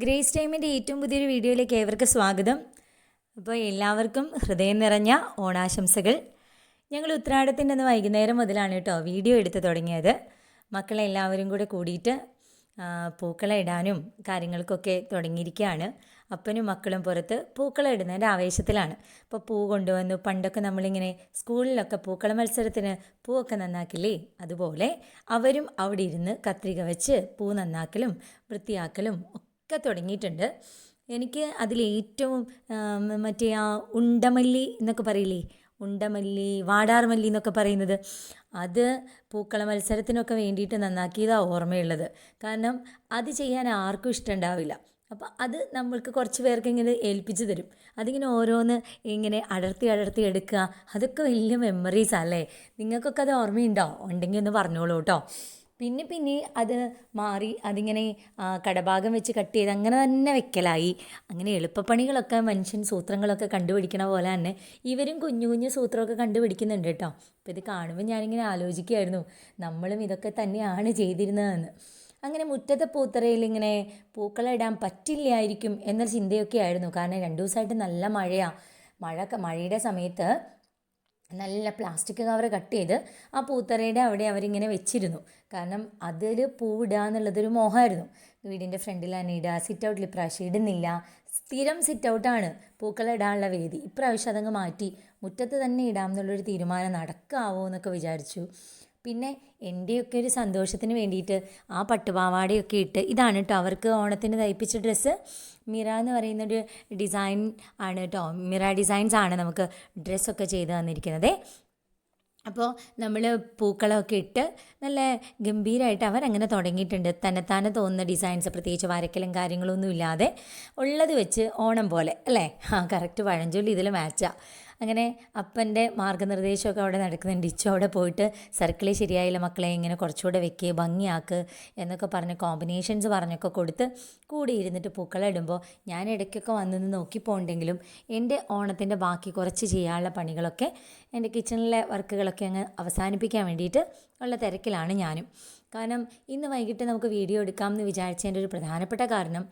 Grace ടൈമിന്റെ ഏറ്റവും പുതിയൊരു വീഡിയോയിലേക്ക് ഏവർക്കും സ്വാഗതം. അപ്പോൾ എല്ലാവർക്കും ഹൃദയം നിറഞ്ഞ ഓണാശംസകൾ. ഞങ്ങൾ ഉത്രാടത്തിന്റെ അന്ന് വൈകുന്നേരം മുതലാണ് കേട്ടോ വീഡിയോ എടുത്ത് തുടങ്ങിയത്. മക്കളെല്ലാവരും കൂടെ കൂടിയിട്ട് പൂക്കളം ഇടാനും കാര്യങ്ങൾക്കൊക്കെ തുടങ്ങിയിരിക്കുകയാണ്. അപ്പനും മക്കളും പുറത്ത് പൂക്കളം ഇടുന്നതിന്റെ ആവേശത്തിലാണ്. അപ്പോൾ പൂ കൊണ്ടുവന്നു. പണ്ടൊക്കെ നമ്മളിങ്ങനെ സ്കൂളിലൊക്കെ പൂക്കള മത്സരത്തിന് പൂവൊക്കെ നന്നാക്കില്ലേ? അതുപോലെ അവരും അവിടെ ഇരുന്ന് കത്രിക വെച്ച് പൂ നന്നാക്കലും വൃത്തിയാക്കലും ഒക്കെ തുടങ്ങിയിട്ടുണ്ട്. എനിക്ക് അതിലേറ്റവും മറ്റേ ആ ഉണ്ടമല്ലി എന്നൊക്കെ പറയില്ലേ? ഉണ്ടമല്ലി വാടാർമല്ലി എന്നൊക്കെ പറയുന്നത്. അത് പൂക്കള മത്സരത്തിനൊക്കെ വേണ്ടിയിട്ട് നന്നാക്കിയതാണ് ഓർമ്മയുള്ളത്. കാരണം അത് ചെയ്യാൻ ആർക്കും ഇഷ്ടമുണ്ടാവില്ല. അപ്പോൾ അത് നമ്മൾക്ക് കുറച്ച് പേർക്ക് ഇങ്ങനെ ഏൽപ്പിച്ച് തരും. അതിങ്ങനെ ഓരോന്ന് ഇങ്ങനെ അടർത്തി അടർത്തി എടുക്കുക. അതൊക്കെ വലിയ മെമ്മറീസ് അല്ലേ? നിങ്ങൾക്കൊക്കെ അത് ഓർമ്മയുണ്ടോ? ഉണ്ടെങ്കിൽ ഒന്ന് പറഞ്ഞോളൂ കേട്ടോ. പിന്നെ പിന്നെ അത് മാറി അതിങ്ങനെ കടഭാഗം വെച്ച് കട്ട് ചെയ്ത് അങ്ങനെ തന്നെ വെക്കലായി. അങ്ങനെ എളുപ്പപ്പണികളൊക്കെ മനുഷ്യൻ സൂത്രങ്ങളൊക്കെ കണ്ടുപിടിക്കണ പോലെ തന്നെ ഇവരും കുഞ്ഞു കുഞ്ഞു സൂത്രമൊക്കെ കണ്ടുപിടിക്കുന്നുണ്ട് കേട്ടോ അപ്പോൾ ഇത് കാണുമ്പോൾ ഞാനിങ്ങനെ ആലോചിക്കുകയായിരുന്നു നമ്മളും ഇതൊക്കെ തന്നെയാണ് ചെയ്തിരുന്നതെന്ന്. അങ്ങനെ മുറ്റത്തെ പൂത്തറയിൽ ഇങ്ങനെ പൂക്കളിടാൻ പറ്റില്ലായിരിക്കും എന്ന ചിന്തയൊക്കെ ആയിരുന്നു കാരണം രണ്ടു ദിവസമായിട്ട് നല്ല മഴയാണ് മഴ മഴയുടെ സമയത്ത് നല്ല പ്ലാസ്റ്റിക് കവർ കട്ട് ചെയ്ത് ആ പൂത്തറയുടെ അവിടെ അവരിങ്ങനെ വെച്ചിരുന്നു. കാരണം അതിൽ പൂവിടുക എന്നുള്ളതൊരു മോഹമായിരുന്നു. വീടിന്റെ ഫ്രണ്ടിൽ തന്നെ ഇടുക സിറ്റ് ഔട്ടിൽ ഇപ്രാവശ്യം ഇടുന്നില്ല. സ്ഥിരം സിറ്റ് ഔട്ടാണ് പൂക്കളിടാനുള്ള വേദി. ഇപ്രാവശ്യം അതങ്ങ് മാറ്റി. മുറ്റത്ത് തന്നെ ഇടാം എന്നുള്ളൊരു തീരുമാനം നടക്കാവോ എന്നൊക്കെ വിചാരിച്ചു. പിന്നെ എന്റെയൊക്കെ ഒരു സന്തോഷത്തിന് വേണ്ടിയിട്ട് ആ പട്ടുപാവാടയൊക്കെ ഇട്ട് ഇതാണ് കേട്ടോ അവർക്ക് ഓണത്തിന് തയ്പ്പിച്ച ഡ്രസ്സ്. മിറ എന്ന് പറയുന്നൊരു ഡിസൈൻ ആണ് കേട്ടോ മിറ ഡിസൈൻസ് ആണ് നമുക്ക് ഡ്രസ്സൊക്കെ ചെയ്ത് തന്നിരിക്കുന്നത്. അപ്പോൾ നമ്മൾ പൂക്കളമൊക്കെ ഇട്ട് നല്ല ഗംഭീരമായിട്ട് അവരങ്ങനെ തുടങ്ങിയിട്ടുണ്ട്. തന്നെത്താനെ തോന്നുന്ന ഡിസൈൻസ് പ്രത്യേകിച്ച് വരക്കലും കാര്യങ്ങളൊന്നും ഇല്ലാതെ ഉള്ളത് വെച്ച് ഓണം പോലെ അല്ലേ? ആ കറക്റ്റ് പഴഞ്ചൊല്ലി ഇതിൽ മാച്ചാണ് അങ്ങനെ അപ്പന്റെ മാർഗനിർദ്ദേശമൊക്കെ അവിടെ നടക്കുന്നുണ്ട്. ഇച്ചു അവിടെ പോയിട്ട് സർക്കിളിൽ ശരിയായില്ല മക്കളെ ഇങ്ങനെ കുറച്ചുകൂടെ വെക്ക് ഭംഗിയാക്ക് എന്നൊക്കെ പറഞ്ഞ് കോമ്പിനേഷൻസ് പറഞ്ഞൊക്കെ കൊടുത്ത് കൂടി ഇരുന്നിട്ട് പൂക്കളിടുമ്പോൾ ഞാൻ ഇടയ്ക്കൊക്കെ വന്നു നോക്കി പോകണ്ടെങ്കിലും എന്റെ ഓണത്തിന്റെ ബാക്കി കുറച്ച് ചെയ്യാനുള്ള പണികളൊക്കെ എന്റെ കിച്ചണിലെ വർക്കുകളൊക്കെ അങ്ങ് അവസാനിപ്പിക്കാൻ വേണ്ടിയിട്ട് ഉള്ള തിരക്കിലാണ് ഞാനും. കാരണം ഇന്ന് വൈകിട്ട് നമുക്ക് വീഡിയോ എടുക്കാമെന്ന് വിചാരിച്ചതിന്റെ ഒരു പ്രധാനപ്പെട്ട കാരണം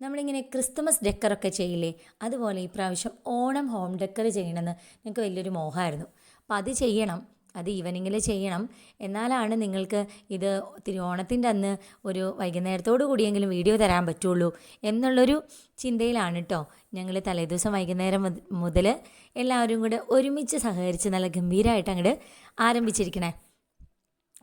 നമ്മളിങ്ങനെ ക്രിസ്തുമസ് ഡെക്കറൊക്കെ ചെയ്യില്ലേ? അതുപോലെ ഈ പ്രാവശ്യം ഓണം ഹോം ഡെക്കർ ചെയ്യണമെന്ന് ഞങ്ങൾക്ക് വലിയൊരു മോഹമായിരുന്നു. അപ്പോൾ അത് ചെയ്യണം. അത് ഈവനിങ്ങിൽ ചെയ്യണം. എന്നാലാണ് നിങ്ങൾക്ക് ഇത് തിരുവോണത്തിന്റെ അന്ന് ഒരു വൈകുന്നേരത്തോടു കൂടിയെങ്കിലും വീഡിയോ തരാൻ പറ്റുള്ളൂ എന്നുള്ളൊരു ചിന്തയിലാണ് കേട്ടോ ഞങ്ങൾ തലേദിവസം വൈകുന്നേരം മുതൽ എല്ലാവരും കൂടെ ഒരുമിച്ച് സഹകരിച്ച് നല്ല ഗംഭീരമായിട്ട് അങ്ങോട്ട് ആരംഭിച്ചിരിക്കണേ.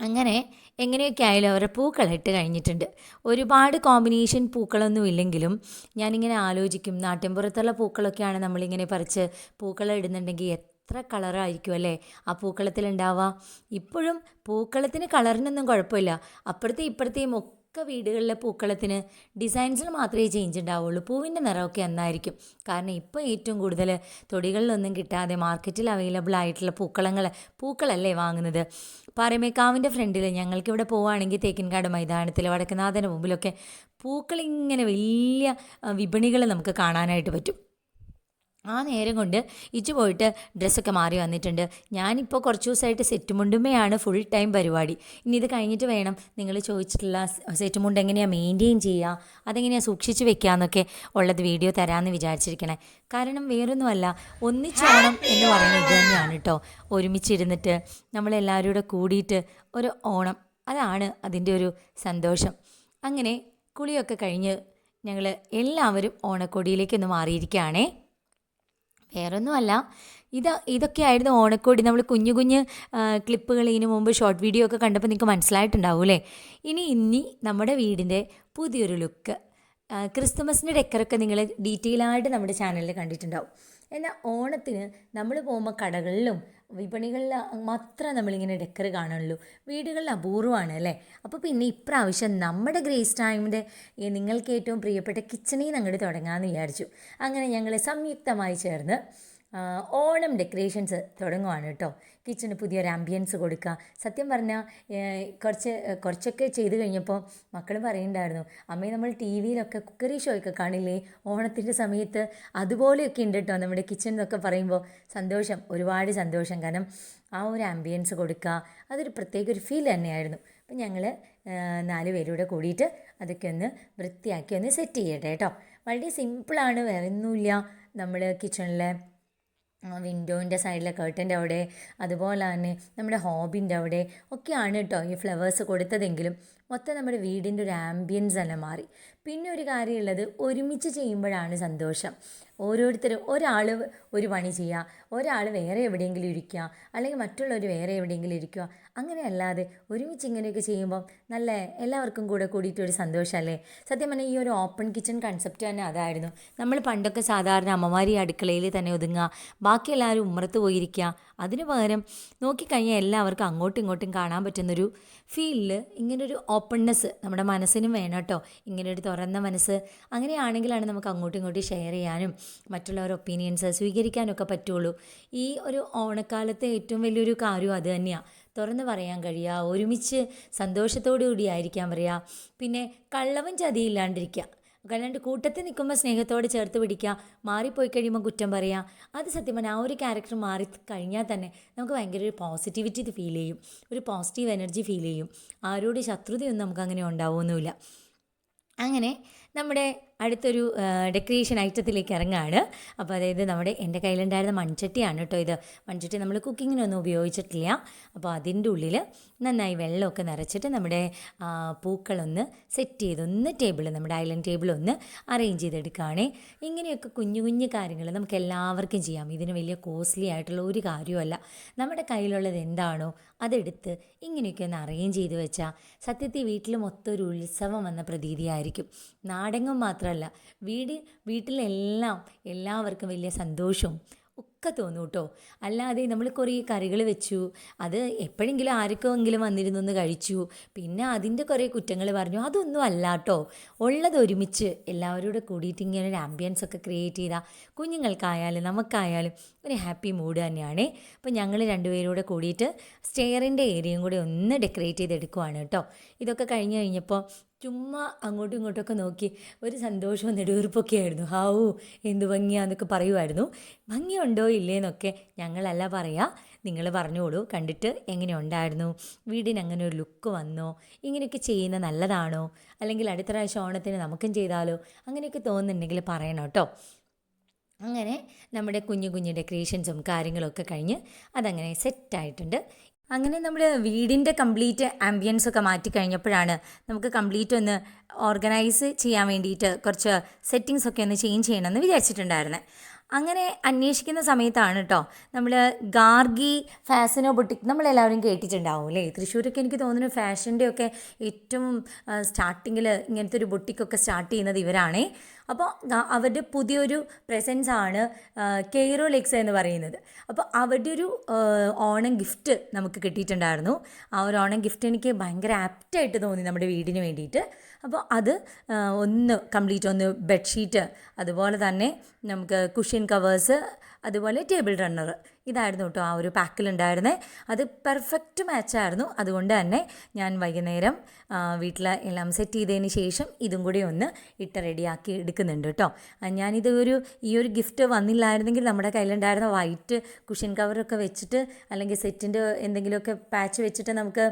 അങ്ങനെ എങ്ങനെയൊക്കെ ആയാലും അവരുടെ പൂക്കളിട്ട് കഴിഞ്ഞിട്ടുണ്ട്. ഒരുപാട് കോമ്പിനേഷൻ പൂക്കളൊന്നും ഇല്ലെങ്കിലും ഞാനിങ്ങനെ ആലോചിക്കും നാട്ടിൻപുറത്തുള്ള പൂക്കളൊക്കെയാണ് നമ്മളിങ്ങനെ പറിച്ച് പൂക്കളിടുന്നുണ്ടെങ്കിൽ എത്ര കളറായിരിക്കും അല്ലേ? ആ പൂക്കളത്തിലുണ്ടാവുക. ഇപ്പോഴും പൂക്കളത്തിന് കളറിനൊന്നും കുഴപ്പമില്ല. അപ്പുറത്തെ ഇപ്പുറത്തെയും ഒക്കെ വീടുകളിലെ പൂക്കളത്തിന് ഡിസൈൻസിൽ മാത്രമേ ചേഞ്ച് ഉണ്ടാവുള്ളൂ. പൂവിന്റെ നിറമൊക്കെ എന്നായിരിക്കും. കാരണം ഇപ്പോൾ ഏറ്റവും കൂടുതൽ തൊടികളിലൊന്നും കിട്ടാതെ മാർക്കറ്റിൽ അവൈലബിൾ ആയിട്ടുള്ള പൂക്കളങ്ങൾ പൂക്കളല്ലേ വാങ്ങുന്നത്. പാറമേക്കാവിന്റെ ഫ്രണ്ടിൽ ഞങ്ങൾക്കിവിടെ പോവുകയാണെങ്കിൽ തേക്കിൻകാട് മൈതാനത്തിൽ വടക്കനാഥന്റെ മുമ്പിലൊക്കെ പൂക്കളിങ്ങനെ വലിയ വിപണികൾ നമുക്ക് കാണാനായിട്ട് പറ്റും. ആ നേരം കൊണ്ട് ഇജ് പോയിട്ട് ഡ്രസ്സൊക്കെ മാറി വന്നിട്ടുണ്ട്. ഞാനിപ്പോൾ കുറച്ച് ദിവസമായിട്ട് സെറ്റ് മുണ്ടുമ്മയാണ് ഫുൾ ടൈം പരിപാടി. ഇനി ഇത് കഴിഞ്ഞിട്ട് വേണം നിങ്ങൾ ചോദിച്ചിട്ടുള്ള സെറ്റ് മുണ്ട് എങ്ങനെയാണ് മെയിന്റെയിൻ ചെയ്യുക അതെങ്ങനെയാണ് സൂക്ഷിച്ച് വെക്കുക എന്നൊക്കെ ഉള്ളത് വീഡിയോ തരാമെന്ന് വിചാരിച്ചിരിക്കണേ. കാരണം വേറൊന്നുമല്ല ഒന്നിച്ചോണം എന്ന് പറയുന്നത് ഇത് തന്നെയാണ് കേട്ടോ ഒരുമിച്ചിരുന്നിട്ട് നമ്മളെല്ലാവരും കൂടെ കൂടിയിട്ട് ഒരു ഓണം അതാണ് അതിന്റെ ഒരു സന്തോഷം. അങ്ങനെ കുളിയൊക്കെ കഴിഞ്ഞ് ഞങ്ങൾ എല്ലാവരും ഓണക്കൊടിയിലേക്കൊന്ന് മാറിയിരിക്കുകയാണേ. വേറൊന്നുമല്ല. ഇത് ഇതൊക്കെയായിരുന്നു ഓണക്കോടി. നമ്മൾ കുഞ്ഞു കുഞ്ഞ് ക്ലിപ്പുകൾ ഇതിനു മുമ്പ് ഷോർട്ട് വീഡിയോ ഒക്കെ കണ്ടപ്പോൾ നിങ്ങൾക്ക് മനസ്സിലായിട്ടുണ്ടാവും അല്ലേ? ഇനി ഇനി നമ്മുടെ വീടിന്റെ പുതിയൊരു ലുക്ക് ക്രിസ്തുമസിന്റെ ഡെക്കറൊക്കെ നിങ്ങൾ ഡീറ്റെയിൽ ആയിട്ട് നമ്മുടെ ചാനലിൽ കണ്ടിട്ടുണ്ടാവും. എന്നാൽ ഓണത്തിന് നമ്മൾ പോകുമ്പോൾ കടകളിലും വിപണികളിൽ മാത്രമേ നമ്മളിങ്ങനെ ഡെക്കർ കാണുള്ളൂ. വീടുകളിൽ അപൂർവമാണ് അല്ലേ? അപ്പോൾ പിന്നെ ഇപ്രാവശ്യം നമ്മുടെ ഗ്രേസ് ടൈമിന്റെ നിങ്ങൾക്ക് ഏറ്റവും പ്രിയപ്പെട്ട കിച്ചണിൽ അങ്ങോട്ട് തുടങ്ങാമെന്ന് വിചാരിച്ചു. അങ്ങനെ ഞങ്ങൾ സംയുക്തമായി ചേർന്ന് ഓണം ഡെക്കറേഷൻസ് തുടങ്ങുവാണ് കേട്ടോ കിച്ചണ് പുതിയൊരു ആംബിയൻസ് കൊടുക്കുക. സത്യം പറഞ്ഞാൽ കുറച്ച് കുറച്ചൊക്കെ ചെയ്ത് കഴിഞ്ഞപ്പോൾ മക്കൾ പറയുന്നുണ്ടായിരുന്നു അമ്മയെ നമ്മൾ ടി വിയിലൊക്കെ കുക്കറി ഷോ ഒക്കെ കാണില്ലേ? ഓണത്തിന്റെ സമയത്ത് അതുപോലെയൊക്കെ ഉണ്ട് കേട്ടോ നമ്മുടെ കിച്ചൺ എന്നൊക്കെ പറയുമ്പോൾ സന്തോഷം ഒരുപാട് സന്തോഷം. കാരണം ആ ഒരു ആംബിയൻസ് കൊടുക്കുക അതൊരു പ്രത്യേക ഒരു ഫീൽ തന്നെയായിരുന്നു. അപ്പം ഞങ്ങൾ നാല് പേരൂടെ കൂടിയിട്ട് അതൊക്കെ ഒന്ന് വൃത്തിയാക്കി ഒന്ന് സെറ്റ് ചെയ്യട്ടെ കേട്ടോ വളരെ സിമ്പിളാണ് വേറെ ഒന്നുമില്ല നമ്മൾ കിച്ചണിലെ വിൻഡോന്റെ സൈഡിലെ കേട്ടന്റെ അവിടെ അതുപോലെ തന്നെ നമ്മുടെ ഹോബിന്റെ അവിടെ ഒക്കെയാണ് കേട്ടോ ഈ ഫ്ലവേഴ്സ് കൊടുത്തതെങ്കിലും. മൊത്തം നമ്മുടെ വീടിന്റെ ഒരു ആംബിയൻസ് തന്നെ മാറി. പിന്നെ ഒരു കാര്യമുള്ളത് ഒരുമിച്ച് ചെയ്യുമ്പോഴാണ് സന്തോഷം. ഓരോരുത്തരും ഒരാൾ ഒരു പണി ചെയ്യുക ഒരാൾ വേറെ എവിടെയെങ്കിലും ഇരിക്കുക അല്ലെങ്കിൽ മറ്റുള്ളവർ വേറെ എവിടെയെങ്കിലും ഇരിക്കുക അങ്ങനെയല്ലാതെ ഒരുമിച്ച് ഇങ്ങനെയൊക്കെ ചെയ്യുമ്പോൾ നല്ല എല്ലാവർക്കും കൂടെ കൂടിയിട്ട് ഒരു സന്തോഷമല്ലേ? സത്യം പറഞ്ഞാൽ ഈ ഒരു ഓപ്പൺ കിച്ചൺ കൺസെപ്റ്റ് തന്നെ അതായിരുന്നു. നമ്മൾ പണ്ടൊക്കെ സാധാരണ അമ്മമാരി അടുക്കളയിൽ തന്നെ ഒതുങ്ങുക ബാക്കി എല്ലാവരും ഉമ്മറത്ത് പോയിരിക്കുക. അതിന് പകരം നോക്കിക്കഴിഞ്ഞാൽ എല്ലാവർക്കും അങ്ങോട്ടും ഇങ്ങോട്ടും കാണാൻ പറ്റുന്നൊരു ഫീലിൽ ഇങ്ങനൊരു ഓപ്പൺനെസ് നമ്മുടെ മനസ്സിനും വേണം കേട്ടോ. ഇങ്ങനൊരു തുറന്ന മനസ്സ്. അങ്ങനെയാണെങ്കിലാണ് നമുക്ക് അങ്ങോട്ടും ഇങ്ങോട്ടും ഷെയർ ചെയ്യാനും മറ്റുള്ളവരുടെ ഒപ്പീനിയൻസ് സ്വീകരിക്കാനൊക്കെ പറ്റുള്ളൂ. ഈ ഒരു ഓണക്കാലത്തെ ഏറ്റവും വലിയൊരു കാര്യം അത് തന്നെയാണ് തുറന്ന് പറയാൻ കഴിയുക ഒരുമിച്ച് സന്തോഷത്തോടു കൂടി ആയിരിക്കാൻ പറയുക പിന്നെ കള്ളവും ചതിയില്ലാണ്ടിരിക്കുക അല്ലാണ്ട് കൂട്ടത്തിൽ നിൽക്കുമ്പോൾ സ്നേഹത്തോടെ ചേർത്ത് പിടിക്കുക മാറിപ്പോയി കഴിയുമ്പോൾ കുറ്റം പറയുക അത് സത്യം പറഞ്ഞാൽ ആ ഒരു ക്യാരക്ടർ മാറി കഴിഞ്ഞാൽ തന്നെ നമുക്ക് ഭയങ്കര ഒരു പോസിറ്റിവിറ്റി ഫീൽ ചെയ്യും. ഒരു പോസിറ്റീവ് എനർജി ഫീൽ ചെയ്യും. ആരോട് ശത്രുതയൊന്നും നമുക്ക് അങ്ങനെ ഉണ്ടാവുമൊന്നുമില്ല അങ്ങനെ നമ്മുടെ അടുത്തൊരു ഡെക്കറേഷൻ ഐറ്റത്തിലേക്ക് ഇറങ്ങുകയാണ് അപ്പോൾ അതായത് നമ്മുടെ എന്റെ കയ്യിലുണ്ടായിരുന്ന മൺചട്ടിയാണ് കേട്ടോ ഇത്. മൺചട്ടി നമ്മൾ കുക്കിങ്ങിനൊന്നും ഉപയോഗിച്ചിട്ടില്ല. അപ്പോൾ അതിന്റെ ഉള്ളിൽ നന്നായി വെള്ളമൊക്കെ നിറച്ചിട്ട് നമ്മുടെ പൂക്കളൊന്ന് സെറ്റ് ചെയ്തൊന്ന് ടേബിൾ നമ്മുടെ ഐലൻഡ് ടേബിൾ ഒന്ന് അറേഞ്ച് ചെയ്തെടുക്കുകയാണേ. ഇങ്ങനെയൊക്കെ കുഞ്ഞു കുഞ്ഞു കാര്യങ്ങൾ നമുക്ക് എല്ലാവർക്കും ചെയ്യാം. ഇതിന് വലിയ കോസ്റ്റ്ലി ആയിട്ടുള്ള ഒരു കാര്യമല്ല നമ്മുടെ കയ്യിലുള്ളത് എന്താണോ അതെടുത്ത് ഇങ്ങനെയൊക്കെ ഒന്ന് അറേഞ്ച് ചെയ്ത് വെച്ചാൽ സത്യത്തിൽ വീട്ടിൽ മൊത്തം ഒരു ഉത്സവം വന്ന പ്രതീതിയായിരിക്കും. നാടെങ്ങും മാത്രമല്ല വീട് വീട്ടിലെല്ലാം എല്ലാവർക്കും വലിയ സന്തോഷവും ഒക്കെ തോന്നും കേട്ടോ. അല്ലാതെ നമ്മൾ കുറേ കറികൾ വെച്ചു അത് എപ്പോഴെങ്കിലും ആർക്കെങ്കിലും വന്നിരുന്നു ഒന്ന് കഴിച്ചു പിന്നെ അതിന്റെ കുറേ കുറ്റങ്ങൾ പറഞ്ഞു. അതൊന്നും അല്ല കേട്ടോ. ഉള്ളത് ഒരുമിച്ച് എല്ലാവരോടും കൂടിയിട്ട് ഇങ്ങനെ ഒരു ആംബിയൻസ് ഒക്കെ ക്രിയേറ്റ് ചെയ്താൽ കുഞ്ഞുങ്ങൾക്കായാലും നമുക്കായാലും ഒരു ഹാപ്പി മൂഡ് തന്നെയാണ്. അപ്പോൾ ഞങ്ങൾ രണ്ടുപേരും കൂടിയിട്ട് സ്റ്റെയറിന്റെ ഏരിയയും കൂടി ഒന്ന് ഡെക്കറേറ്റ് ചെയ്തെടുക്കുവാണ് കേട്ടോ. ഇതൊക്കെ കഴിഞ്ഞ് കഴിഞ്ഞപ്പോൾ ചുമ്മാ അങ്ങോട്ടും ഇങ്ങോട്ടൊക്കെ നോക്കി ഒരു സന്തോഷവും നെടുവീർപ്പൊക്കെ ആയിരുന്നു ഹാവൂ എന്ത് ഭംഗിയാന്നൊക്കെ പറയുമായിരുന്നു. ഭംഗിയുണ്ടോ ഇല്ലേന്നൊക്കെ ഞങ്ങളല്ല പറയുക നിങ്ങൾ പറഞ്ഞോളൂ കണ്ടിട്ട് എങ്ങനെ ഉണ്ടായിരുന്നു? വീടിന് അങ്ങനെ ഒരു ലുക്ക് വന്നോ? ഇങ്ങനെയൊക്കെ ചെയ്യുന്ന നല്ലതാണോ? അല്ലെങ്കിൽ അടുത്ത പ്രാവശ്യം ഓണത്തിന് നമുക്കും ചെയ്താലോ? അങ്ങനെയൊക്കെ തോന്നുന്നുണ്ടെങ്കിൽ പറയണം കേട്ടോ. അങ്ങനെ നമ്മുടെ കുഞ്ഞു കുഞ്ഞു ഡെക്കറേഷൻസും കാര്യങ്ങളൊക്കെ കഴിഞ്ഞ് അതങ്ങനെ സെറ്റായിട്ടുണ്ട് അങ്ങനെ നമ്മൾ വീടിന്റെ കംപ്ലീറ്റ് ആംബിയൻസ് ഒക്കെ മാറ്റി കഴിഞ്ഞപ്പോഴാണ് നമുക്ക് കംപ്ലീറ്റ് ഒന്ന് ഓർഗനൈസ് ചെയ്യാൻ വേണ്ടിയിട്ട് കുറച്ച് സെറ്റിങ്സ് ഒക്കെ ഒന്ന് ചേഞ്ച് ചെയ്യണമെന്ന് വിചാരിച്ചിട്ടുണ്ടായിരുന്നത് അങ്ങനെ അന്വേഷിക്കുന്ന സമയത്താണ് കേട്ടോ നമ്മൾ ഗാർഗി ഫാഷനോ ബുട്ടിക് നമ്മളെല്ലാവരും കേട്ടിട്ടുണ്ടാവും അല്ലേ തൃശ്ശൂരൊക്കെ എനിക്ക് തോന്നുന്നു ഫാഷന്റെ ഒക്കെ ഏറ്റവും സ്റ്റാർട്ടിങ്ങിൽ ഇങ്ങനത്തെ ഒരു ബുട്ടിക്കൊക്കെ സ്റ്റാർട്ട് ചെയ്യുന്നത് ഇവരാണേ. അപ്പോൾ അവരുടെ പുതിയൊരു പ്രസൻസ് ആണ് കെയ്റോ ലെക്സ് എന്ന് പറയുന്നത്. അപ്പോൾ അവരുടെ ഒരു ഓണം ഗിഫ്റ്റ് നമുക്ക് കിട്ടിയിട്ടുണ്ടായിരുന്നു. ആ ഒരു ഓണം ഗിഫ്റ്റ് എനിക്ക് ഭയങ്കര ആപ്റ്റായിട്ട് തോന്നി നമ്മുടെ വീടിന് വേണ്ടിയിട്ട്. അപ്പോൾ അത് ഒന്ന് കംപ്ലീറ്റ് ഒന്ന് ബെഡ്ഷീറ്റ് അതുപോലെ തന്നെ നമുക്ക് കുഷ്യൻ കവേഴ്സ് അതുപോലെ ടേബിൾ റണ്ണർ ഇതായിരുന്നു കേട്ടോ ആ ഒരു പാക്കിലുണ്ടായിരുന്നത് അത് പെർഫെക്റ്റ് മാച്ചായിരുന്നു അതുകൊണ്ട് തന്നെ ഞാൻ വൈകുന്നേരം വീട്ടിൽ എല്ലാം സെറ്റ് ചെയ്തതിന് ശേഷം ഇതും കൂടി ഒന്ന് ഇട്ട് റെഡിയാക്കി എടുക്കുന്നുണ്ട് കേട്ടോ. ഞാനിത് ഒരു ഈ ഒരു ഗിഫ്റ്റ് വന്നില്ലായിരുന്നെങ്കിൽ നമ്മുടെ കയ്യിലുണ്ടായിരുന്ന വൈറ്റ് കുഷ്യൻ കവറൊക്കെ വെച്ചിട്ട് അല്ലെങ്കിൽ സെറ്റിന്റെ എന്തെങ്കിലുമൊക്കെ പാച്ച് വെച്ചിട്ട് നമുക്ക്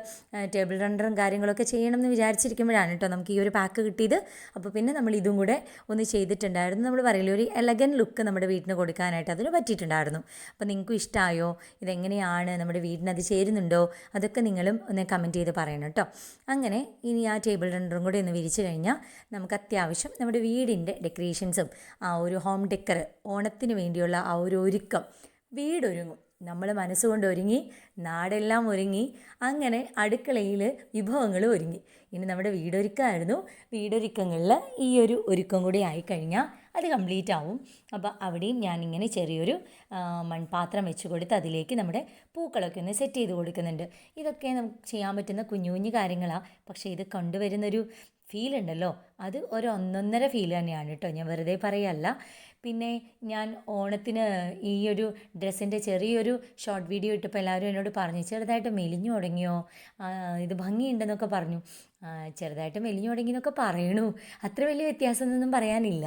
ടേബിൾ റണ്ണറും കാര്യങ്ങളൊക്കെ ചെയ്യണം എന്ന് വിചാരിച്ചിരിക്കുമ്പോഴാണ് കേട്ടോ നമുക്ക് ഈ ഒരു പാക്ക് കിട്ടിയത്. അപ്പോൾ പിന്നെ നമ്മൾ ഇതും കൂടെ ഒന്ന് ചെയ്തിട്ടുണ്ടായിരുന്നു. നമ്മൾ പറയലൊരു ഒരു എലഗൻ ലുക്ക് നമ്മുടെ വീട്ടിന് കൊടുക്കാനായിട്ട് അതിന് പറ്റിയിട്ടുണ്ടായിരുന്നു. അപ്പോൾ നിങ്ങൾക്കും ഇഷ്ടമായോ? ഇതെങ്ങനെയാണ് നമ്മുടെ വീടിന് ചേരുന്നുണ്ടോ? അതൊക്കെ നിങ്ങളും ഒന്ന് കമന്റ് ചെയ്ത് പറയണം കേട്ടോ. അങ്ങനെ ഇനി ആ ടേബിൾ റണ്ണറും കൂടെ ഒന്ന് വിരിച്ചു കഴിഞ്ഞാൽ നമുക്ക് അത്യാവശ്യം നമ്മുടെ വീടിന്റെ ഡെക്കറേഷൻസും ആ ഒരു ഹോം ഡെക്കർ ഓണത്തിന് വേണ്ടിയുള്ള ആ ഒരു ഒരുക്കം വീടൊരുങ്ങും. നമ്മൾ മനസ്സുകൊണ്ട് ഒരുങ്ങി നാടെല്ലാം ഒരുങ്ങി അങ്ങനെ അടുക്കളയിൽ വിഭവങ്ങൾ ഒരുങ്ങി. ഇനി നമ്മുടെ വീടൊരുക്കമായിരുന്നു വീടൊരുക്കങ്ങളിൽ ഈ ഒരു ഒരുക്കം കൂടി ആയിക്കഴിഞ്ഞാൽ അത് കംപ്ലീറ്റ് ആവും. അപ്പോൾ അവിടെയും ഞാനിങ്ങനെ ചെറിയൊരു മൺപാത്രം വെച്ച് കൊടുത്ത് അതിലേക്ക് നമ്മുടെ പൂക്കളൊക്കെ ഒന്ന് സെറ്റ് ചെയ്ത് കൊടുക്കുന്നുണ്ട്. ഇതൊക്കെ നമുക്ക് ചെയ്യാൻ പറ്റുന്ന കുഞ്ഞു കുഞ്ഞു കാര്യങ്ങളാണ് പക്ഷേ ഇത് കൊണ്ടുവരുന്നൊരു ഫീൽ ഉണ്ടല്ലോ. അത് ഒരു ഒന്നൊന്നര ഫീൽ തന്നെയാണ് കേട്ടോ ഞാൻ വെറുതെ പറയല്ല. പിന്നെ ഞാൻ ഓണത്തിന് ഈ ഒരു ഡ്രസ്സിന്റെ ചെറിയൊരു ഷോർട്ട് വീഡിയോ ഇട്ടപ്പോൾ എല്ലാവരും എന്നോട് പറഞ്ഞു ചെറുതായിട്ട് മെലിഞ്ഞു തുടങ്ങിയോ? ഇത് ഭംഗിയുണ്ടെന്നൊക്കെ പറഞ്ഞു. ചെറുതായിട്ട് മെലിഞ്ഞു തുടങ്ങി എന്നൊക്കെ പറയണു. അത്ര വലിയ വ്യത്യാസമൊന്നും പറയാനില്ല.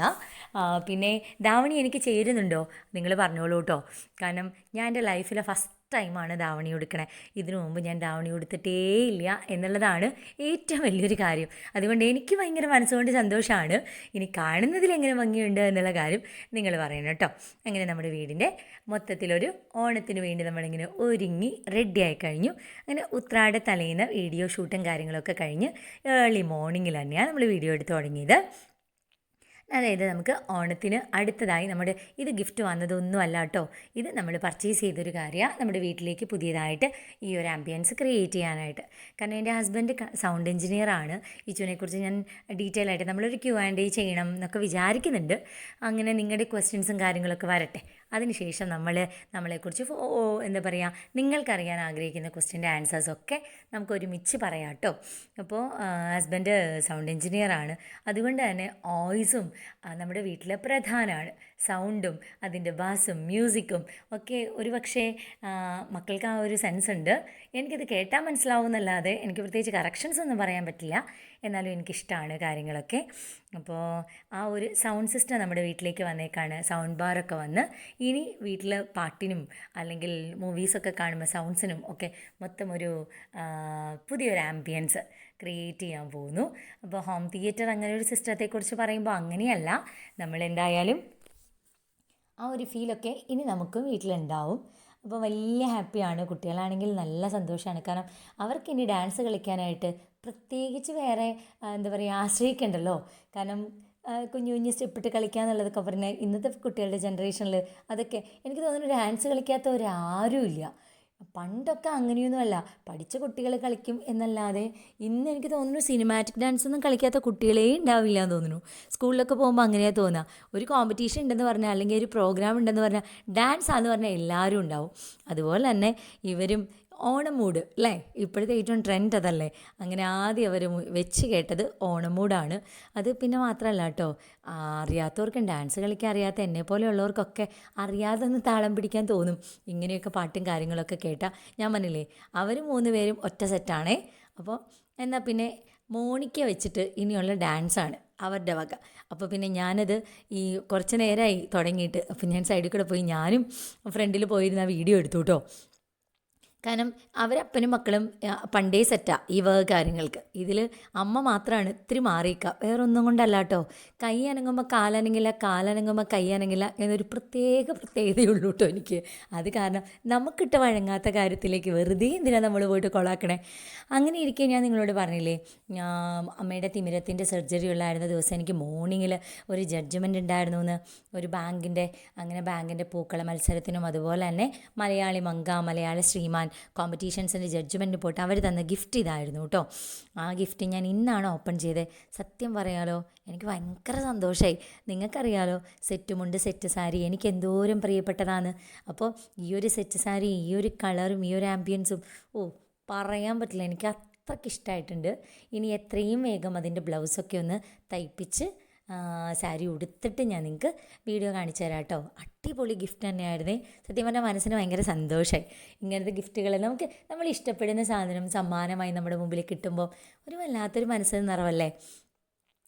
പിന്നെ ധാവണി എനിക്ക് ചേരുന്നുണ്ടോ? നിങ്ങൾ പറഞ്ഞോളൂ കേട്ടോ കാരണം ഞാൻ എന്റെ ലൈഫിലെ ഫസ്റ്റ് ടൈമാണ് ധാവണി ഉടുക്കണേ. ഇതിനു മുമ്പ് ഞാൻ ധാവണി ഉടുത്തിട്ടേ ഇല്ല എന്നുള്ളതാണ് ഏറ്റവും വലിയൊരു കാര്യം. അതുകൊണ്ട് എനിക്ക് ഭയങ്കര മനസ്സുകൊണ്ട് സന്തോഷമാണ്. ഇനി കാണുന്നതിൽ എങ്ങനെ ഭംഗിയുണ്ട് എന്നുള്ള കാര്യം നിങ്ങൾ പറയണം കേട്ടോ. അങ്ങനെ നമ്മുടെ വീടിന്റെ മൊത്തത്തിലൊരു ഓണത്തിന് വേണ്ടി നമ്മളിങ്ങനെ ഒരുങ്ങി റെഡിയായി കഴിഞ്ഞു. അങ്ങനെ ഉത്രാട തലേന്ന് വീഡിയോ ഷൂട്ടും കാര്യങ്ങളൊക്കെ കഴിഞ്ഞ് ഏർലി മോർണിംഗിൽ തന്നെയാണ് നമ്മൾ വീഡിയോ എടുത്ത് തുടങ്ങിയത്. അതായത് നമുക്ക് ഓണത്തിന് അടുത്തതായി നമ്മുടെ ഇത് ഗിഫ്റ്റ് വന്നതൊന്നും അല്ല കേട്ടോ ഇത് നമ്മൾ പർച്ചേസ് ചെയ്തൊരു കാര്യമാണ് നമ്മുടെ വീട്ടിലേക്ക് പുതിയതായിട്ട് ഈ ഒരു ആംബിയൻസ് ക്രിയേറ്റ് ചെയ്യാനായിട്ട്. കാരണം എന്റെ ഹസ്ബൻഡ് സൗണ്ട് എഞ്ചിനീയറാണ് ഇച്ചുവിനെക്കുറിച്ച് ഞാൻ ഡീറ്റെയിൽ ആയിട്ട് നമ്മളൊരു ക്യൂ ആൻഡ് ചെയ്യണം എന്നൊക്കെ വിചാരിക്കുന്നുണ്ട്. അങ്ങനെ നിങ്ങളുടെ ക്വസ്റ്റ്യൻസും കാര്യങ്ങളൊക്കെ വരട്ടെ. അതിനുശേഷം നമ്മൾ നമ്മളെക്കുറിച്ച് എന്താ പറയുക നിങ്ങൾക്കറിയാൻ ആഗ്രഹിക്കുന്ന ക്വസ്റ്റ്യന്റെ ആൻസേഴ്സൊക്കെ നമുക്ക് ഒരുമിച്ച് പറയാം കേട്ടോ അപ്പോൾ ഹസ്ബൻഡ് സൗണ്ട് എഞ്ചിനീയറാണ് അതുകൊണ്ട് തന്നെ ഓയിസും നമ്മുടെ വീട്ടിലെ പ്രധാനമാണ് സൗണ്ടും അതിന്റെ ബാസും മ്യൂസിക്കും ഒക്കെ ഒരുപക്ഷെ പക്ഷേ മക്കൾക്ക് ആ ഒരു സെൻസ് ഉണ്ട്. എനിക്കിത് കേട്ടാൽ മനസ്സിലാവുമെന്നല്ലാതെ എനിക്ക് പ്രത്യേകിച്ച് കറക്ഷൻസ് ഒന്നും പറയാൻ പറ്റില്ല. എന്നാലും എനിക്കിഷ്ടമാണ് കാര്യങ്ങളൊക്കെ. അപ്പോൾ ആ ഒരു സൗണ്ട് സിസ്റ്റം നമ്മുടെ വീട്ടിലേക്ക് വന്നേക്കാണ്. സൗണ്ട് ബാറൊക്കെ വന്ന് ഇനി വീട്ടിൽ പാട്ടിനും അല്ലെങ്കിൽ മൂവീസൊക്കെ കാണുമ്പോൾ സൗണ്ട്സിനും ഒക്കെ മൊത്തം ഒരു പുതിയൊരു ആംബിയൻസ് ക്രിയേറ്റ് ചെയ്യാൻ പോകുന്നു. അപ്പോൾ ഹോം തിയേറ്റർ അങ്ങനെ ഒരു സിസ്റ്റത്തെക്കുറിച്ച് പറയുമ്പോൾ അങ്ങനെയല്ല. നമ്മൾ എന്തായാലും ആ ഒരു ഫീലൊക്കെ ഇനി നമുക്കും വീട്ടിലുണ്ടാവും. അപ്പോൾ വലിയ ഹാപ്പിയാണ് കുട്ടികളാണെങ്കിൽ നല്ല സന്തോഷമാണ് കാരണം അവർക്ക് ഇനി ഡാൻസ് കളിക്കാനായിട്ട് പ്രത്യേകിച്ച് വേറെ എന്താ പറയുക ആശ്രയിക്കണ്ടല്ലോ. കാരണം കുഞ്ഞു കുഞ്ഞു സ്റ്റെപ്പിട്ട് കളിക്കുക എന്നുള്ളതൊക്കെ പറഞ്ഞ ഇന്നത്തെ കുട്ടികളുടെ ജനറേഷനിൽ അതൊക്കെ എനിക്ക് തോന്നുന്നു ഡാൻസ് കളിക്കാത്ത ഇല്ല പണ്ടൊക്കെ അങ്ങനെയൊന്നുമല്ല പഠിച്ച കുട്ടികൾ കളിക്കും എന്നല്ലാതെ ഇന്ന് എനിക്ക് തോന്നുന്നു സിനിമാറ്റിക് ഡാൻസ് ഒന്നും കളിക്കാത്ത കുട്ടികളേ ഉണ്ടാവില്ല എന്ന് തോന്നുന്നു. സ്കൂളിലൊക്കെ പോകുമ്പോൾ അങ്ങനെയാണ് തോന്നുക ഒരു കോമ്പറ്റീഷൻ ഉണ്ടെന്ന് പറഞ്ഞാൽ അല്ലെങ്കിൽ ഒരു പ്രോഗ്രാം ഉണ്ടെന്ന് പറഞ്ഞാൽ ഡാൻസ് ആണെന്ന് പറഞ്ഞാൽ എല്ലാവരും ഉണ്ടാവും. അതുപോലെ തന്നെ ഇവരും ഓണം മൂഡ് അല്ലേ? ഇപ്പോഴത്തെ ഏറ്റവും ട്രെൻഡ് അതല്ലേ? അങ്ങനെ ആദ്യം അവർ വെച്ച് കേട്ടത് ഓണമൂടാണ്. അത് പിന്നെ മാത്രമല്ല കേട്ടോ അറിയാത്തവർക്കും ഡാൻസ് കളിക്കാൻ അറിയാത്ത എന്നെ പോലെയുള്ളവർക്കൊക്കെ അറിയാതെ ഒന്ന് താളം പിടിക്കാൻ തോന്നും. ഇങ്ങനെയൊക്കെ പാട്ടും കാര്യങ്ങളൊക്കെ കേട്ടാൽ ഞാൻ പറഞ്ഞില്ലേ അവർ മൂന്ന് പേരും ഒറ്റ സെറ്റാണേ അപ്പോൾ എന്നാൽ പിന്നെ മോണിക്ക വെച്ചിട്ട് ഇനിയുള്ള ഡാൻസാണ് അവരുടെ വക. അപ്പോൾ പിന്നെ ഞാനത് ഈ കുറച്ച് നേരമായി തുടങ്ങിയിട്ട് അപ്പോൾ ഞാൻ സൈഡിൽ കൂടെ പോയി ഞാനും ഫ്രണ്ടിൽ പോയിരുന്ന വീഡിയോ എടുത്തു കേട്ടോ കാരണം അവരപ്പനും മക്കളും പണ്ടേ സെറ്റാ ഈ വക കാര്യങ്ങൾക്ക്. ഇതിൽ അമ്മ മാത്രമാണ് ഇത്തിരി മാറിയിക്കുക വേറെ ഒന്നും കൊണ്ടല്ല കേട്ടോ കൈ അനങ്ങുമ്പോൾ കാലനങ്ങില്ല കാലനങ്ങുമ്പോൾ കൈ അനങ്ങില്ല എന്നൊരു പ്രത്യേക പ്രത്യേകതയുള്ളൂ കേട്ടോ എനിക്ക്. അത് കാരണം നമുക്കിട്ട് വഴങ്ങാത്ത കാര്യത്തിലേക്ക് വെറുതെ എന്തിനാണ് നമ്മൾ പോയിട്ട് കൊളാക്കണേ? അങ്ങനെ ഇരിക്കെ ഞാൻ നിങ്ങളോട് പറഞ്ഞില്ലേ അമ്മയുടെ തിമിരത്തിന്റെ സർജറി ഉള്ളായിരുന്ന ദിവസം എനിക്ക് മോർണിംഗിൽ ഒരു ജഡ്ജ്മെന്റ് ഉണ്ടായിരുന്നു എന്ന് ഒരു ബാങ്കിന്റെ അങ്ങനെ ബാങ്കിന്റെ പൂക്കള മത്സരത്തിനും അതുപോലെ തന്നെ മലയാളി മങ്ക മലയാള ശ്രീമാൻ കോമ്പറ്റീഷൻസിന്റെ ജഡ്ജ്മെന്റ് പോയിട്ട് അവർ തന്ന ഗിഫ്റ്റ് ഇതായിരുന്നു കേട്ടോ. ആ ഗിഫ്റ്റ് ഞാൻ ഇന്നാണ് ഓപ്പൺ ചെയ്തത് സത്യം പറയാലോ എനിക്ക് ഭയങ്കര സന്തോഷമായി നിങ്ങൾക്കറിയാലോ സെറ്റുമുണ്ട് സെറ്റ് സാരി. എനിക്ക് എന്തോരം പ്രിയപ്പെട്ടതാണ്. അപ്പോൾ ഈ ഒരു സെറ്റ് സാരി ഈ ഒരു കളറും ഈ ഒരു ആംബിയൻസും ഓ പറയാൻ പറ്റില്ല. എനിക്ക് അത്രയ്ക്ക് ഇഷ്ടമായിട്ടുണ്ട്. ഇനി എത്രയും വേഗം അതിന്റെ ബ്ലൗസൊക്കെ ഒന്ന് തയ്പ്പിച്ച് സാരി ഉടുത്തിട്ട് ഞാൻ നിങ്ങൾക്ക് വീഡിയോ കാണിച്ചു തരാം കേട്ടോ അടിപൊളി ഗിഫ്റ്റ് തന്നെയായിരുന്നേ. സത്യം പറഞ്ഞാൽ മനസ്സിന് ഭയങ്കര സന്തോഷമായി ഇങ്ങനത്തെ ഗിഫ്റ്റുകൾ നമുക്ക് നമ്മൾ ഇഷ്ടപ്പെടുന്ന സാധനം സമ്മാനമായി നമ്മുടെ മുമ്പിൽ കിട്ടുമ്പോൾ ഒരു വല്ലാത്തൊരു മനസ്സിന് നിറവല്ലേ?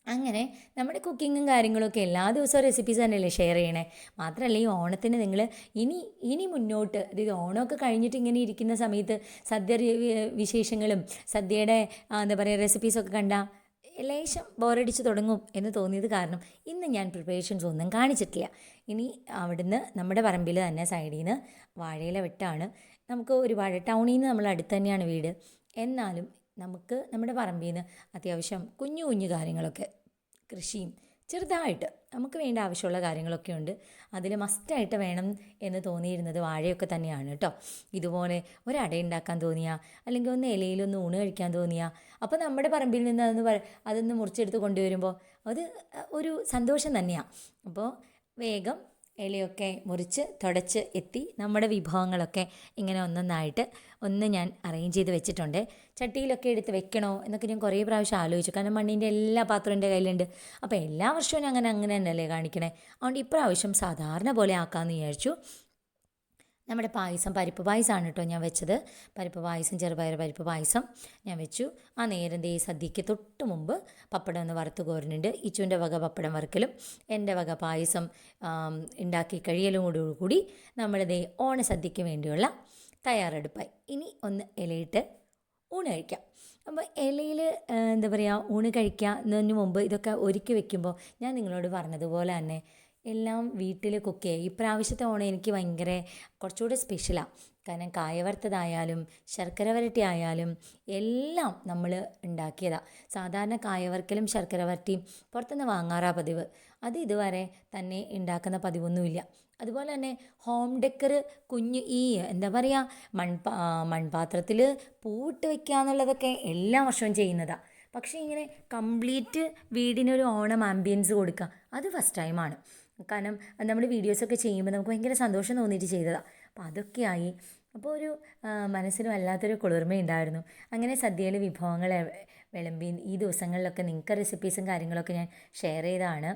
അങ്ങനെ നമ്മുടെ കുക്കിങ്ങും കാര്യങ്ങളൊക്കെ എല്ലാ ദിവസവും റെസിപ്പീസ് തന്നെയല്ലേ ഷെയർ ചെയ്യണേ. മാത്രമല്ല ഈ ഓണത്തിന് നിങ്ങൾ ഇനി ഇനി മുന്നോട്ട് അതായത് ഓണമൊക്കെ കഴിഞ്ഞിട്ട് ഇങ്ങനെ ഇരിക്കുന്ന സമയത്ത് സദ്യ വിശേഷങ്ങളും സദ്യയുടെ എന്താ പറയുക റെസിപ്പീസൊക്കെ കണ്ടാൽ ലേശം ബോറടിച്ച് തുടങ്ങും എന്ന് തോന്നിയത് കാരണം ഇന്ന് ഞാൻ പ്രിപ്പറേഷൻസ് ഒന്നും കാണിച്ചിട്ടില്ല. ഇനി അവിടുന്ന് നമ്മുടെ പറമ്പിൽ തന്നെ സൈഡിൽ നിന്ന് വാഴയില വെട്ടാണ്. നമുക്ക് ഒരു വാഴ ടൗണിൽ നിന്ന് നമ്മൾ അടുത്ത് തന്നെയാണ് വീട്. എന്നാലും നമുക്ക് നമ്മുടെ പറമ്പിൽ നിന്ന് അത്യാവശ്യം കുഞ്ഞു കുഞ്ഞു കാര്യങ്ങളൊക്കെ കൃഷിയും ചെറുതായിട്ട് നമുക്ക് വേണ്ട ആവശ്യമുള്ള കാര്യങ്ങളൊക്കെ ഉണ്ട്. അതിൽ മസ്റ്റായിട്ട് വേണം എന്ന് തോന്നിയിരുന്നത് വാഴയൊക്കെ തന്നെയാണ് കേട്ടോ. ഇതുപോലെ ഒരട ഉണ്ടാക്കാൻ തോന്നിയ അല്ലെങ്കിൽ ഒന്ന് ഇലയിലൊന്ന് ഊണ് കഴിക്കാൻ തോന്നിയ അപ്പോൾ നമ്മുടെ പറമ്പിൽ നിന്ന് അതൊന്ന് അതൊന്ന് മുറിച്ചെടുത്ത് കൊണ്ടുവരുമ്പോൾ അത് ഒരു സന്തോഷം തന്നെയാണ് അപ്പോൾ വേഗം ഇലയൊക്കെ മുറിച്ച് തുടച്ച് എത്തി നമ്മുടെ വിഭവങ്ങളൊക്കെ ഇങ്ങനെ ഒന്നൊന്നായിട്ട് ഒന്ന് ഞാൻ അറേഞ്ച് ചെയ്ത് വെച്ചിട്ടുണ്ട്. ചട്ടിയിലൊക്കെ എടുത്ത് വെക്കണോ എന്നൊക്കെ ഞാൻ കുറേ പ്രാവശ്യം ആലോചിച്ചു. കാരണം മണ്ണിന്റെ എല്ലാ പാത്രവും എന്റെ കയ്യിലുണ്ട്. അപ്പോൾ എല്ലാ വർഷവും ഞാൻ അങ്ങനെ അങ്ങനെ തന്നെയല്ലേ കാണിക്കണേ? അതുകൊണ്ട് ഇപ്രാവശ്യം സാധാരണ പോലെ ആക്കാമെന്ന് വിചാരിച്ചു. നമ്മുടെ പായസം പരിപ്പ് പായസമാണ് കേട്ടോ ഞാൻ വെച്ചത്. പരിപ്പ് പായസം ചെറുപയർ പരിപ്പ് പായസം ഞാൻ വെച്ചു. ആ നേരം ദേ സദ്യയ്ക്ക് തൊട്ട് മുമ്പ് പപ്പടം ഒന്ന് വറുത്ത് കോരുന്നുണ്ട്. ഇച്ചുവിന്റെ വക പപ്പടം വറുക്കലും എന്റെ വക പായസം ഉണ്ടാക്കി കഴിയലും കൂടി ദേ ഓണസദ്യയ്ക്ക് വേണ്ടിയുള്ള തയ്യാറെടുപ്പായി. ഇനി ഒന്ന് ഇലയിട്ട് ഊണ് കഴിക്കാം. അപ്പോൾ ഇലയിൽ എന്താ പറയുക ഊണ് കഴിക്കുന്നതിന് മുമ്പ് ഇതൊക്കെ ഒരുക്കി വെക്കുമ്പോൾ ഞാൻ നിങ്ങളോട് പറഞ്ഞതുപോലെ തന്നെ എല്ലാം വീട്ടിൽ കുക്ക് ചെയ്യുക ഇപ്രാവശ്യത്തെ ഓണം എനിക്ക് ഭയങ്കര കുറച്ചുകൂടെ സ്പെഷ്യലാണ് കാരണം കായ വറുത്തതായാലും ശർക്കര വരട്ടി ആയാലും എല്ലാം നമ്മൾ ഉണ്ടാക്കിയതാണ് സാധാരണ കായ വറുക്കലും ശർക്കര വരട്ടിയും പുറത്തുനിന്ന് വാങ്ങാറാ പതിവ്. അത് ഇതുവരെ തന്നെ ഉണ്ടാക്കുന്ന പതിവൊന്നുമില്ല. അതുപോലെ തന്നെ ഹോം ഡെക്കർ കുഞ്ഞ് ഈ എന്താ പറയുക മൺപാ മൺപാത്രത്തിൽ പൂട്ട് വെക്കുക എന്നുള്ളതൊക്കെ എല്ലാ വർഷവും ചെയ്യുന്നതാണ് പക്ഷേ ഇങ്ങനെ കംപ്ലീറ്റ് വീടിനൊരു ഓണം ആംബിയൻസ് കൊടുക്കുക അത് ഫസ്റ്റ് ടൈമാണ് കാരണം നമ്മൾ വീഡിയോസൊക്കെ ചെയ്യുമ്പോൾ നമുക്ക് ഭയങ്കര സന്തോഷം തോന്നിയിട്ട് ചെയ്തതാണ് അപ്പോൾ അതൊക്കെയായി. അപ്പോൾ ഒരു മനസ്സിനും വല്ലാത്തൊരു കുളിർമയുണ്ടായിരുന്നു. അങ്ങനെ സദ്യയിലെ വിഭവങ്ങൾ വിളമ്പി ഈ ദിവസങ്ങളിലൊക്കെ നിങ്ങൾക്ക് റെസിപ്പീസും കാര്യങ്ങളൊക്കെ ഞാൻ ഷെയർ ചെയ്തതാണ്.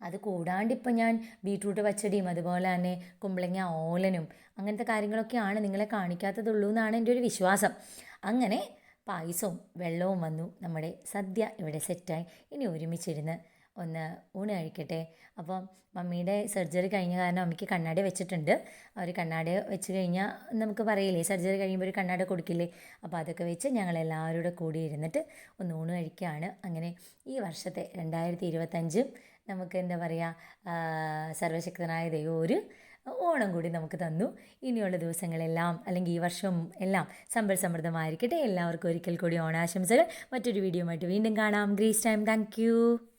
അത് കൂടാണ്ട് ഇപ്പം ഞാൻ ബീട്രൂട്ട് പച്ചടിയും അതുപോലെ തന്നെ കുമ്പളങ്ങ ഓലനും അങ്ങനത്തെ കാര്യങ്ങളൊക്കെയാണ് നിങ്ങളെ കാണിക്കാത്തതുള്ളൂ എന്നാണ് എന്റെ ഒരു വിശ്വാസം. അങ്ങനെ പായസവും വെള്ളവും വന്നു. നമ്മുടെ സദ്യ ഇവിടെ സെറ്റായി ഇനി ഒരുമിച്ചിരുന്ന് ഒന്ന് ഊണ് കഴിക്കട്ടെ. അപ്പം മമ്മിയുടെ സർജറി കഴിഞ്ഞ കാരണം അമ്മയ്ക്ക് കണ്ണാടി വെച്ചിട്ടുണ്ട്. അവർ കണ്ണാടി വെച്ച് കഴിഞ്ഞാൽ നമുക്ക് പറയില്ലേ സർജറി കഴിയുമ്പോൾ ഒരു കണ്ണാടി കൊടുക്കില്ലേ? അപ്പോൾ അതൊക്കെ വെച്ച് ഞങ്ങൾ എല്ലാവരും കൂടെ കൂടി ഇരുന്നിട്ട് ഒന്ന് ഊണ് കഴിക്കുകയാണ് അങ്ങനെ ഈ വർഷത്തെ രണ്ടായിരത്തി ഇരുപത്തഞ്ചും നമുക്ക് എന്താ പറയുക സർവശക്തനായ ദൈവം ഒരു ഓണം കൂടി നമുക്ക് തന്നു. ഇനിയുള്ള ദിവസങ്ങളെല്ലാം അല്ലെങ്കിൽ ഈ വർഷവും എല്ലാം സമ്പൽ സമൃദ്ധമായിരിക്കട്ടെ. എല്ലാവർക്കും ഒരിക്കൽ കൂടി ഓണാശംസകൾ. മറ്റൊരു വീഡിയോ ആയിട്ട് വീണ്ടും കാണാം. Greece time. താങ്ക്